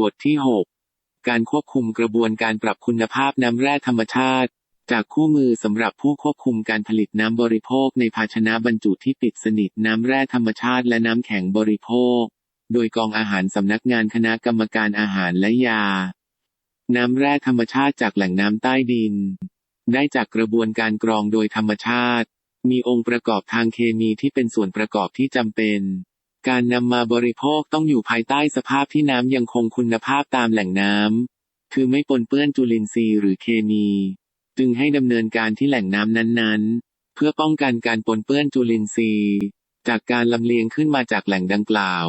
บทที่ 6 การควบคุมกระบวนการปรับคุณภาพน้ำแร่ธรรมชาติ จากคู่มือสำหรับผู้ควบคุมการผลิตน้ำบริโภคในภาชนะบรรจุที่ปิดสนิทน้ำแร่ธรรมชาติและน้ำแข็งบริโภค โดยกองอาหารสำนักงานคณะกรรมการอาหารและยา น้ำแร่ธรรมชาติจากแหล่งน้ำใต้ดิน ได้จากกระบวนการกรองโดยธรรมชาติ มีองค์ประกอบทางเคมีที่เป็นส่วนประกอบที่จำเป็น การนำมาบริโภคต้องอยู่ภายใต้สภาพที่น้ำยังคงคุณภาพตามแหล่งน้ำ คือไม่ปนเปื้อนจุลินทรีย์หรือเคมี จึงให้ดำเนินการที่แหล่งน้ำนั้นๆ เพื่อป้องกันการปนเปื้อนจุลินทรีย์ จากการลำเลียงขึ้นมาจากแหล่งดังกล่าว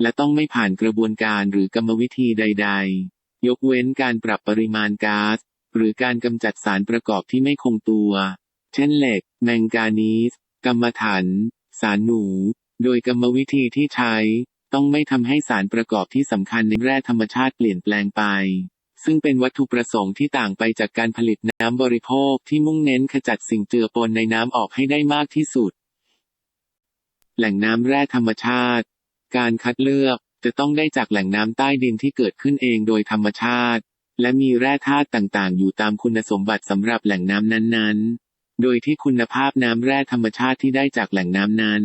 และต้องไม่ผ่านกระบวนการหรือกรรมวิธีใด ๆ ยกเว้นการปรับปริมาณก๊าซหรือการกำจัดสารประกอบที่ไม่คงตัว เช่นเหล็ก แมงกานีสกรรมฐานสารหนู โดยกรรมวิธีที่ใช้ ต้องไม่ทำให้สารประกอบที่สำคัญในแร่ธรรมชาติเปลี่ยนแปลงไป ซึ่งเป็นวัตถุประสงค์ที่ต่างไปจากการผลิตน้ำบริโภคที่มุ่งเน้นขจัดสิ่งเจือปนในน้ำออกให้ได้มากที่สุด แหล่งน้ำแร่ธรรมชาติ การคัดเลือกจะต้องได้จากแหล่งน้ำใต้ดินที่เกิดขึ้นเองโดยธรรมชาติ และมีแร่ธาตุต่างๆ อยู่ตามคุณสมบัติสำหรับแหล่งน้ำนั้นๆ โดยที่คุณภาพน้ำแร่ธรรมชาติที่ได้จากแหล่งน้ำนั้น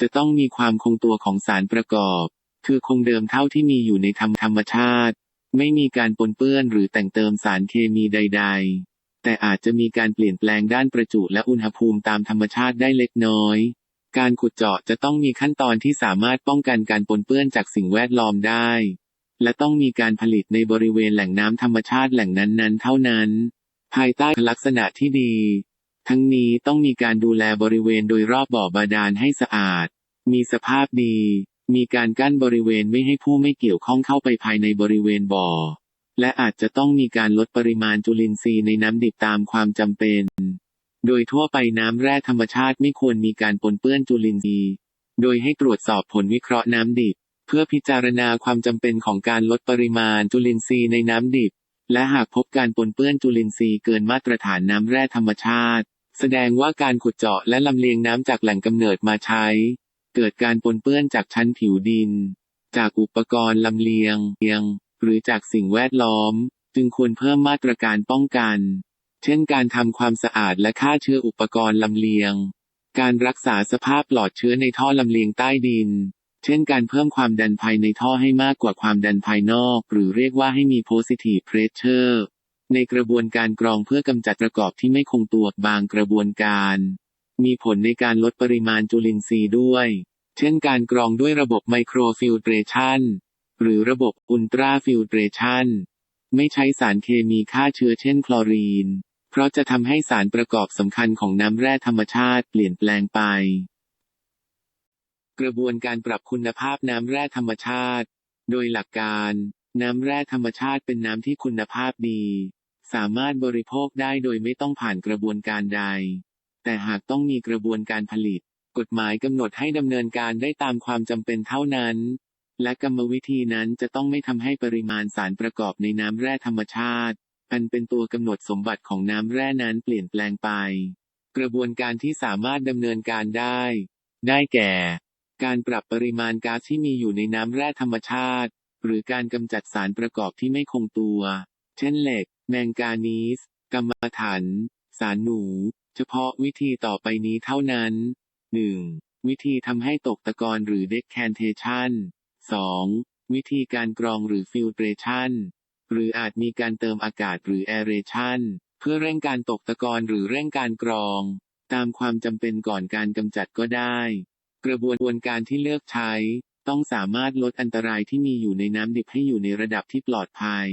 จะต้องมีความคงตัวของสารประกอบ คือคงเดิมเท่าที่มีอยู่ในธรรมธรรมชาติ ไม่มีการปนเปื้อนหรือแต่งเติมสารเคมีใด ๆ แต่อาจจะมีการเปลี่ยนแปลงด้านประจุและอุณหภูมิตามธรรมชาติได้เล็กน้อย การขุดเจาะจะต้องมีขั้นตอนที่สามารถป้องกันการปนเปื้อนจากสิ่งแวดล้อมได้ และต้องมีการผลิตในบริเวณแหล่งน้ำธรรมชาติแหล่งนั้นๆ เท่านั้น ภายใต้ลักษณะที่ดี ทั้งนี้ต้องมีการดูแลบริเวณโดยรอบบ่อบาดาลให้สะอาด มีสภาพดี มีการกั้นบริเวณไม่ให้ผู้ไม่เกี่ยวข้องเข้าไปภายในบริเวณบ่อ และอาจจะต้องมีการลดปริมาณจุลินทรีย์ในน้ำดิบตามความจำเป็น โดยทั่วไปน้ำแร่ธรรมชาติไม่ควรมีการปนเปื้อนจุลินทรีย์ โดยให้ตรวจสอบผลวิเคราะห์น้ำดิบ เพื่อพิจารณาความจำเป็นของการลดปริมาณจุลินทรีย์ในน้ำดิบ และหากพบการปนเปื้อนจุลินทรีย์เกินมาตรฐานน้ำแร่ธรรมชาติ แสดงว่าการขุดเจาะและลำเลียงน้ำจากแหล่งกำเนิดมาใช้ เกิดการปนเปื้อนจากชั้นผิวดิน จากอุปกรณ์ลำเลียงเียงหรือจากสิ่งแวดล้อม จึงควรเพิ่มมาตรการป้องกัน เช่นการทำความสะอาดและฆ่าเชื้ออุปกรณ์ลำเลียง การรักษาสภาพปลอดเชื้อในท่อลำเลียงใต้ดิน เช่นการเพิ่มความดันภายในท่อให้มากกว่าความดันภายนอก หรือเรียกว่าให้มี positive pressure ในกระบวนการกรองเพื่อกำจัดประกอบที่ไม่คงตัวบางกระบวนการ มีผลในการลดปริมาณจุลินทรีย์ด้วย เช่นการกรองด้วยระบบไมโครฟิลเตรชันหรือระบบอุลตราฟิลเตรชันไม่ใช้สารเคมีฆ่าเชื้อเช่นคลอรีน เพราะจะทำให้สารประกอบสำคัญของน้ำแร่ธรรมชาติเปลี่ยนแปลงไป กระบวนการปรับคุณภาพน้ำแร่ธรรมชาติ โดยหลักการ น้ำแร่ธรรมชาติเป็นน้ำที่คุณภาพดี สามารถบริโภคได้โดยไม่ต้องผ่านกระบวนการใด แต่หากต้องมีกระบวนการผลิต กฎหมายกำหนดให้ดำเนินการได้ตามความจำเป็นเท่านั้น และกรรมวิธีนั้นจะต้องไม่ทำให้ปริมาณสารประกอบในน้ำแร่ธรรมชาติอันเป็นตัวกำหนดสมบัติของน้ำแร่นั้นเปลี่ยนแปลงไป กระบวนการที่สามารถดำเนินการได้ ได้แก่ การปรับปริมาณก๊าซที่มีอยู่ในน้ำแร่ธรรมชาติ หรือการกำจัดสารประกอบที่ไม่คงตัว เช่นเหล็ก แมงกานีส กรรมฐานสารหนู เฉพาะวิธีต่อไปนี้เท่านั้น 1. วิธีทำให้ตกตะกอนหรือ decantation 2. วิธีการกรองหรือ filtration หรืออาจมีการเติมอากาศหรือ aeration เพื่อเร่งการตกตะกอนหรือเร่งการกรอง ตามความจำเป็นก่อนการกำจัดก็ได้ กระบวนการที่เลือกใช้ ต้องสามารถลดอันตรายที่มีอยู่ในน้ำดิบให้อยู่ในระดับที่ปลอดภัย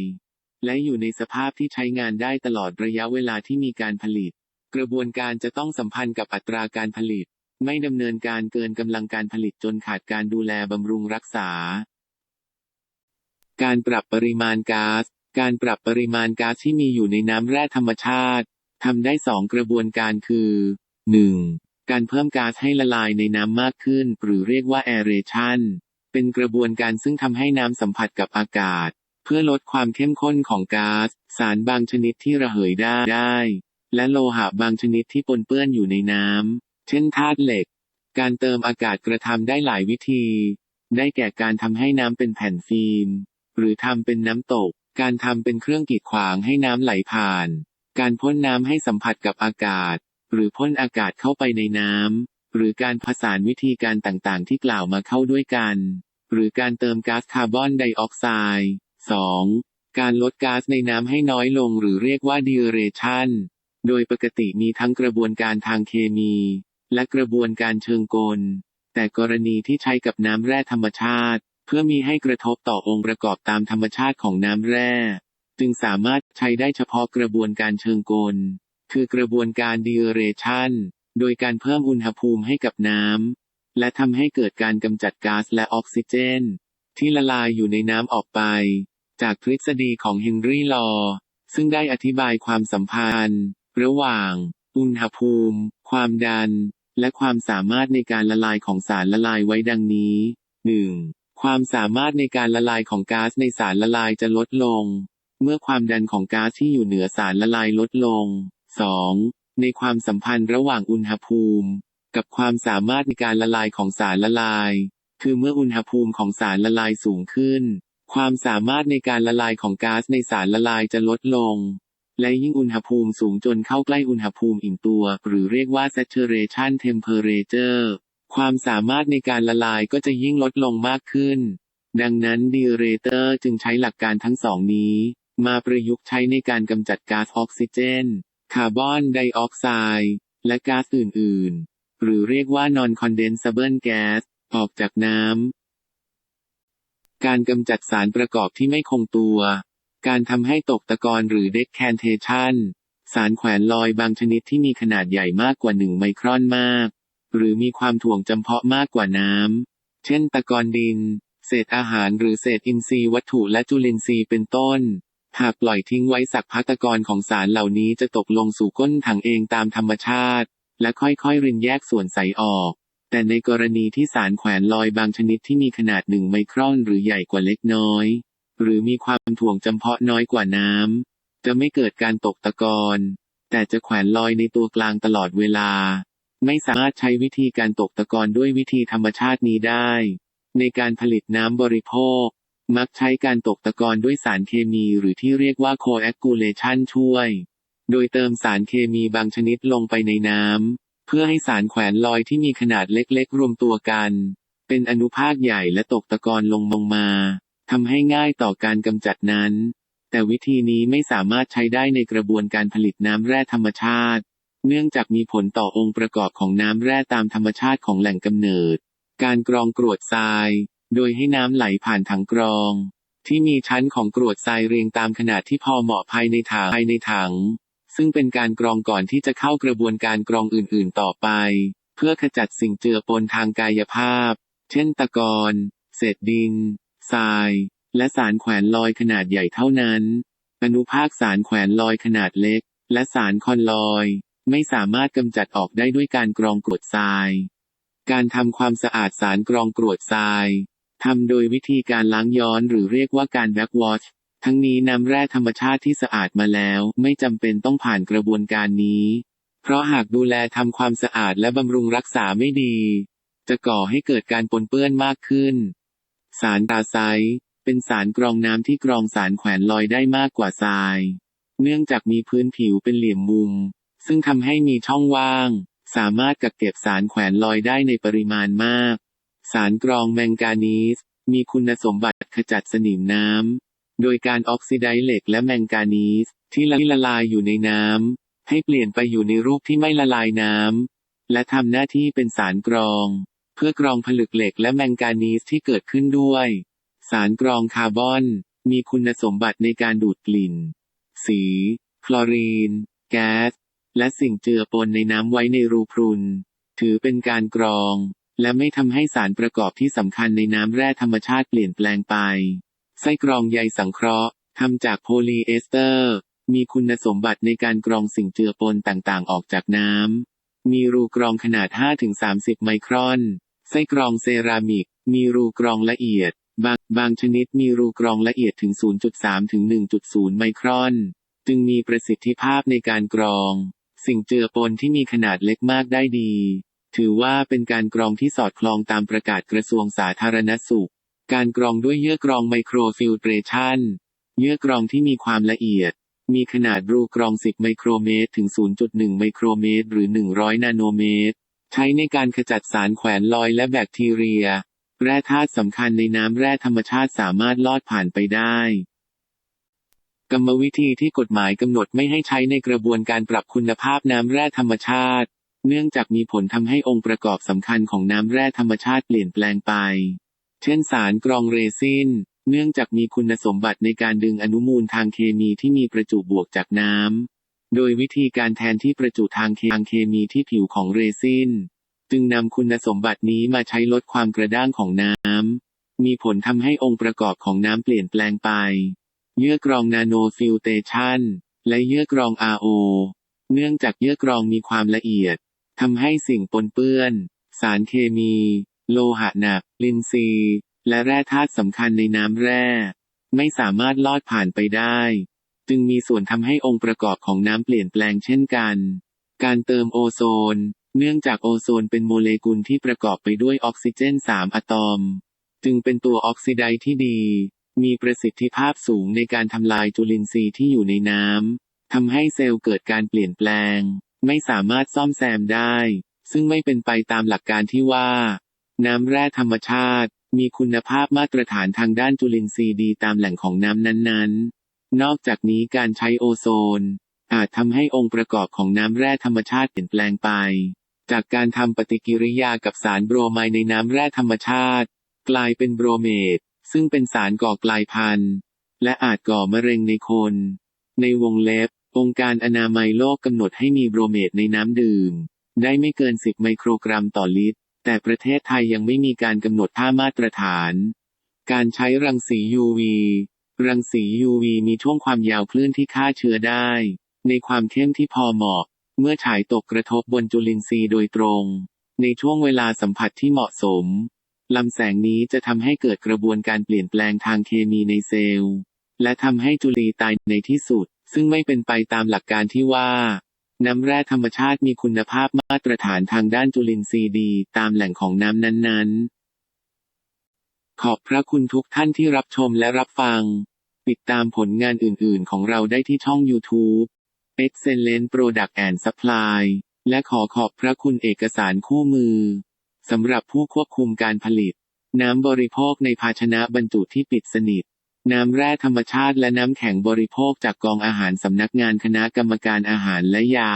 และอยู่ในสภาพที่ใช้งานได้ตลอดระยะเวลาที่มีการผลิต กระบวนการจะต้องสัมพันธ์กับอัตราการผลิต ไม่ดำเนินการเกินกำลังการผลิตจนขาดการดูแลบำรุงรักษา การปรับปริมาณก๊าซ การปรับปริมาณก๊าซที่มีอยู่ในน้ำแร่ธรรมชาติทำได้สองกระบวนการคือ 1. การเพิ่มก๊าซให้ละลายในน้ำมากขึ้น หรือเรียกว่า aeration เป็นกระบวนการซึ่งทำให้น้ำสัมผัสกับอากาศ เพื่อลดความเข้มข้นของก๊าซสารบางชนิดที่ระเหยได้ได้และโลหะบางชนิดที่ปนเปื้อนอยู่ในน้ำ เช่นธาตุเหล็ก การเติมอากาศกระทำได้หลายวิธี ได้แก่การทำให้น้ำเป็นแผ่นฟิล์ม หรือทำเป็นน้ำตก การทำเป็นเครื่องกีดขวางให้น้ำไหลผ่าน การพ่นน้ำให้สัมผัสกับอากาศ หรือพ่นอากาศเข้าไปในน้ำ หรือการผสานวิธีการต่างๆ ที่กล่าวมาเข้าด้วยกัน หรือการเติมก๊าซคาร์บอนไดออกไซด์ 2. การลดก๊าซในน้ำให้น้อยลงหรือเรียกว่าดิเรชันโดยปกติมีทั้งกระบวนการทางเคมี และกระบวนการเชิงกล แต่กรณีที่ใช้กับน้ำแร่ธรรมชาติ เพื่อมีให้กระทบต่อองค์ประกอบตามธรรมชาติของน้ำแร่ จึงสามารถใช้ได้เฉพาะกระบวนการเชิงกล คือกระบวนการดิเรชันโดยการเพิ่มอุณหภูมิให้กับน้ำและทำให้เกิดการกำจัดก๊าซและออกซิเจน ที่ละลายอยู่ในน้ำออกไป จากทฤษฎีของเฮนรี่ลอ ซึ่งได้อธิบายความสัมพันธ์ ระหว่าง อุณหภูมิ ความดัน และความสามารถในการละลายของสารละลายไว้ดังนี้ 1. ความสามารถในการละลายของก๊าซในสารละลายจะลดลง เมื่อความดันของก๊าซที่อยู่เหนือสารละลายลดลง 2. ในความสัมพันธ์ระหว่างอุณหภูมิ กับความสามารถในการละลายของสารละลาย คือเมื่ออุณหภูมิของสารละลายสูงขึ้น ความสามารถในการละลายของก๊าซในสารละลายจะลดลง และยิ่งอุณหภูมิสูงจนเข้าใกล้อุณหภูมิอิ่มตัว หรือเรียกว่า saturation temperature ความสามารถในการละลายก็จะยิ่งลดลงมากขึ้น ดังนั้นดีเรเตอร์จึงใช้หลักการทั้งสองนี้ มาประยุกต์ใช้ในการกำจัดก๊าซออกซิเจน คาร์บอนไดออกไซด์ และก๊าซอื่นๆ หรือเรียกว่า non-condensable gas ออกจากน้ำ การกำจัดสารประกอบที่ไม่คงตัว การทำให้ตกตะกอนหรือ decantation สารแขวนลอยบางชนิดที่มีขนาดใหญ่มากกว่า1ไมครอนมาก หรือมีความถ่วงจำเพาะมากกว่าน้ำ เช่นตะกอนดิน เศษอาหารหรือเศษอินทรีย์วัตถุและจุลินทรีย์เป็นต้น หากปล่อยทิ้งไว้สักพักตะกอนของสารเหล่านี้จะตกลงสู่ก้นถังเองตามธรรมชาติ และค่อยๆรินแยกส่วนใสออก แต่ในกรณีที่สารแขวนลอยบางชนิดที่มีขนาดหนึ่งไมครอนหรือใหญ่กว่าเล็กน้อย หรือมีความถ่วงจำเพาะน้อยกว่าน้ำ จะไม่เกิดการตกตะกอนแต่จะแขวนลอยในตัวกลางตลอดเวลา ไม่สามารถใช้วิธีการตกตะกอนด้วยวิธีธรรมชาตินี้ได้ ในการผลิตน้ำบริโภค มักใช้การตกตะกอนด้วยสารเคมีหรือที่เรียกว่า coagulation ช่วย โดยเติมสารเคมีบางชนิดลงไปในน้ำ พื่อให้สารแขวนลอยที่มีขนาดเล็กๆ รวมตัวกัน เป็นอนุภาคใหญ่และตกตะกอนลงมงมาทำให้ง่ายต่อการกำจัดนั้น แต่วิธีนี้ไม่สามารถใช้ได้ในกระบวนการผลิตน้ำแร่ธรรมชาติ เนื่องจากมีผลต่อองค์ประกอบของน้ำแร่ตามธรรมชาติของแหล่งกำเนิด การกรองกรวดทราย โดยให้น้ำไหลผ่านถังกรอง ที่มีชั้นของกรวดทรายเรียงตามขนาดที่พอเหมาะภายในถังภายในถัง ซึ่งเป็นการกรองก่อนที่จะเข้ากระบวนการกรองอื่นๆต่อไป เพื่อขจัดสิ่งเจือปนทางกายภาพ เช่นตะกอนเศษดิน ทราย และสารแขวนลอยขนาดใหญ่เท่านั้น อนุภาคสารแขวนลอยขนาดเล็ก และสารคอนลอย ไม่สามารถกำจัดออกได้ด้วยการกรองกรวดทราย การทำความสะอาดสารกรองกรวดทรายทำโดยวิธีการล้างย้อนหรือเรียกว่าการแบ็กวอช ทั้งนี้น้ำแร่ธรรมชาติที่สะอาดมาแล้ว ไม่จำเป็นต้องผ่านกระบวนการนี้ เพราะหากดูแลทำความสะอาดและบำรุงรักษาไม่ดี จะก่อให้เกิดการปนเปื้อนมากขึ้น สารตาไซเป็นสารกรองน้ำที่กรองสารแขวนลอยได้มากกว่าทราย เนื่องจากมีพื้นผิวเป็นเหลี่ยมมุม ซึ่งทำให้มีช่องว่าง สามารถกักเก็บสารแขวนลอยได้ในปริมาณมาก สารกรองแมงกานีสมีคุณสมบัติขจัดสนิมน้ำ โดยการออกซิไดซ์เหล็กและแมงกานีสที่ละละลายอยู่ในน้ำให้เปลี่ยนไปอยู่ในรูปที่ไม่ละลายน้ำและทำหน้าที่เป็นสารกรอง เพื่อกรองผลึกเหล็กและแมงกานีสที่เกิดขึ้นด้วย สารกรองคาร์บอน มีคุณสมบัติในการดูดกลิ่น สี คลอรีน แก๊ส และสิ่งเจือปนในน้ำไว้ในรูพรุน ถือเป็นการกรอง และไม่ทำให้สารประกอบที่สำคัญในน้ำแร่ธรรมชาติเปลี่ยนแปลงไป ไส้กรองใยสังเคราะห์ทำจากโพลีเอสเตอร์ มีคุณสมบัติในการกรองสิ่งเจือปนต่างๆ ออกจากน้ำ มีรูกรองขนาด 5-30 ไมครอน ไส้กรองเซรามิก มีรูกรองละเอียด บางบางชนิดมีรูกรองละเอียดถึง 0.3 ถึง 1.0 ไมครอน จึงมีประสิทธิภาพในการกรอง สิ่งเจือปนที่มีขนาดเล็กมากได้ดี ถือว่าเป็นการกรองที่สอดคล้องตามประกาศกระทรวงสาธารณสุข การกรองด้วยเยื่อกรองไมโครฟิลเตรชันเยื่อกรองที่มีความละเอียด มีขนาดรูกรอง 10 ไมโครเมตร ถึง 0.1 ไมโครเมตร หรือ 100 นาโนเมตร ใช้ในการขจัดสารแขวนลอยและแบคทีเรีย แร่ธาตุสำคัญในน้ำแร่ธรรมชาติสามารถลอดผ่านไปได้ กรรมวิธีที่กฎหมายกำหนดไม่ให้ใช้ในกระบวนการปรับคุณภาพน้ำแร่ธรรมชาติ เนื่องจากมีผลทำให้องค์ประกอบสำคัญของน้ำแร่ธรรมชาติเปลี่ยนแปลงไป เช่นสารกรองเรซิน เนื่องจากมีคุณสมบัติในการดึงอนุมูลทางเคมีที่มีประจุบวกจากน้ำ โดยวิธีการแทนที่ประจุทางเคมีที่ผิวของเรซิน จึงนำคุณสมบัตินี้มาใช้ลดความกระด้างของน้ำ มีผลทำให้องค์ประกอบของน้ำเปลี่ยนแปลงไป เยื่อกรองนาโนฟิลเตชันและเยื่อกรอง RO เนื่องจากเยื่อกรองมีความละเอียดทำให้สิ่งปนเปื้อน สารเคมี โลหะหนัก ลินซีย์และแร่ธาตุสำคัญในน้ำแร่ ไม่สามารถลอดผ่านไปได้ จึงมีส่วนทำให้องค์ประกอบของน้ำเปลี่ยนแปลงเช่นกัน การเติมโอโซน เนื่องจากโอโซนเป็นโมเลกุลที่ประกอบไปด้วยออกซิเจน3อะตอม จึงเป็นตัวออกซิไดที่ดี มีประสิทธิภาพสูงในการทำลายจุลินทรีย์ที่อยู่ในน้ำทำให้เซลล์เกิดการเปลี่ยนแปลง ไม่สามารถซ่อมแซมได้ซึ่งไม่เป็นไปตามหลักการที่ว่า น้ำแร่ธรรมชาติ มีคุณภาพมาตรฐานทางด้านจุลินทรีย์ดีตามแหล่งของน้ำนั้นๆ นอกจากนี้การใช้โอโซน อาจทำให้องค์ประกอบของน้ำแร่ธรรมชาติเปลี่ยนแปลงไป จากการทำปฏิกิริยากับสารโบรไมด์ในน้ำแร่ธรรมชาติ กลายเป็นโบรเมตซึ่งเป็นสารก่อกลายพันธุ์ และอาจก่อมะเร็งในคน ในวงเล็บ องค์การอนามัยโลกกำหนดให้มีโบรเมตในน้ำดื่ม ได้ไม่เกิน 10 ไมโครกรัมต่อลิตร แต่ประเทศไทยยังไม่มีการกำหนดค่ามาตรฐาน การใช้รังสี UV รังสี UV มีช่วงความยาวคลื่นที่ฆ่าเชื้อได้ ในความเข้มที่พอเหมาะ เมื่อฉายตกกระทบบนจุลินทรีย์โดยตรง ในช่วงเวลาสัมผัสที่เหมาะสมลำแสงนี้จะทำให้เกิดกระบวนการเปลี่ยนแปลงทางเคมีในเซลล์ และทำให้จุลีตายในที่สุด ซึ่งไม่เป็นไปตามหลักการที่ว่า น้ำแร่ธรรมชาติมีคุณภาพมาตรฐานทางด้านจุลินทรีย์ดี ตามแหล่งของน้ำนั้นๆ ขอบพระคุณทุกท่านที่รับชมและรับฟัง ติดตามผลงานอื่นๆ ของเราได้ที่ช่อง YouTube Excellent Product and Supply และขอขอบพระคุณเอกสารคู่มือสำหรับผู้ควบคุมการผลิต น้ำบริโภคในภาชนะบรรจุที่ปิดสนิท น้ำแร่ธรรมชาติและน้ำแข็งบริโภคจากกองอาหารสำนักงานคณะกรรมการอาหารและยา